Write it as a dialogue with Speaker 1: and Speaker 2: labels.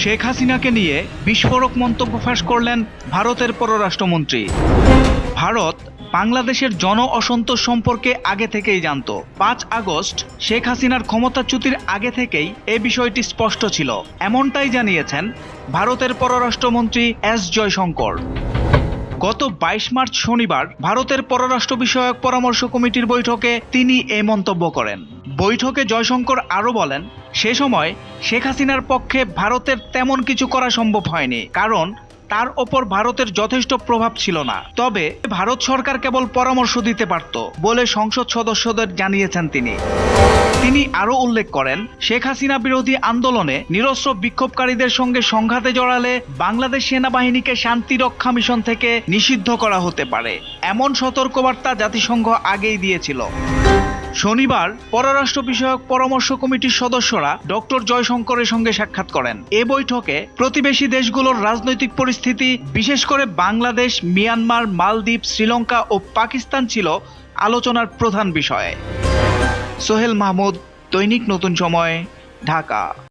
Speaker 1: শেখ হাসিনাকে নিয়ে বিস্ফোরক মন্তব্য ফাঁস করলেন ভারতের পররাষ্ট্রমন্ত্রী। ভারত বাংলাদেশের জন অসন্তোষ সম্পর্কে আগে থেকেই জানত। পাঁচ আগস্ট শেখ হাসিনার ক্ষমতাচ্যুতির আগে থেকেই এ বিষয়টি স্পষ্ট ছিল। এমনটাই জানিয়েছেন ভারতের পররাষ্ট্রমন্ত্রী এস জয়শঙ্কর। গত বাইশ মার্চ শনিবার ভারতের পররাষ্ট্র বিষয়ক পরামর্শ কমিটির বৈঠকে তিনি এ মন্তব্য করেন। বৈঠকে জয়শঙ্কর আরও বলেন, সে সময় শেখ হাসিনার পক্ষে ভারতের তেমন কিছু করা সম্ভব হয়নি, কারণ তার ওপর ভারতের যথেষ্ট প্রভাব ছিল না। তবে ভারত সরকার কেবল পরামর্শ দিতে পারত বলে সংসদ সদস্যদের জানিয়েছেন তিনি। তিনি আরও উল্লেখ করেন, শেখ হাসিনা বিরোধী আন্দোলনে নিরস্ত্র বিক্ষোভকারীদের সঙ্গে সংঘাতে জড়ালে বাংলাদেশ সেনাবাহিনীকে শান্তি রক্ষা মিশন থেকে নিষিদ্ধ করা হতে পারে। এমন সতর্কবার্তা জাতিসংঘ আগেই দিয়েছিল। শনিবার পররাষ্ট্র বিষয়ক পরামর্শ কমিটির সদস্যরা ডক্টর জয়শঙ্করের সঙ্গে সাক্ষাৎ করেন। এ বৈঠকে প্রতিবেশী দেশগুলোর রাজনৈতিক পরিস্থিতি, বিশেষ করে বাংলাদেশ, মিয়ানমার, মালদ্বীপ, শ্রীলঙ্কা ও পাকিস্তান ছিল আলোচনার প্রধান বিষয়। সোহেল মাহমুদ, দৈনিক নতুন সময়, ঢাকা।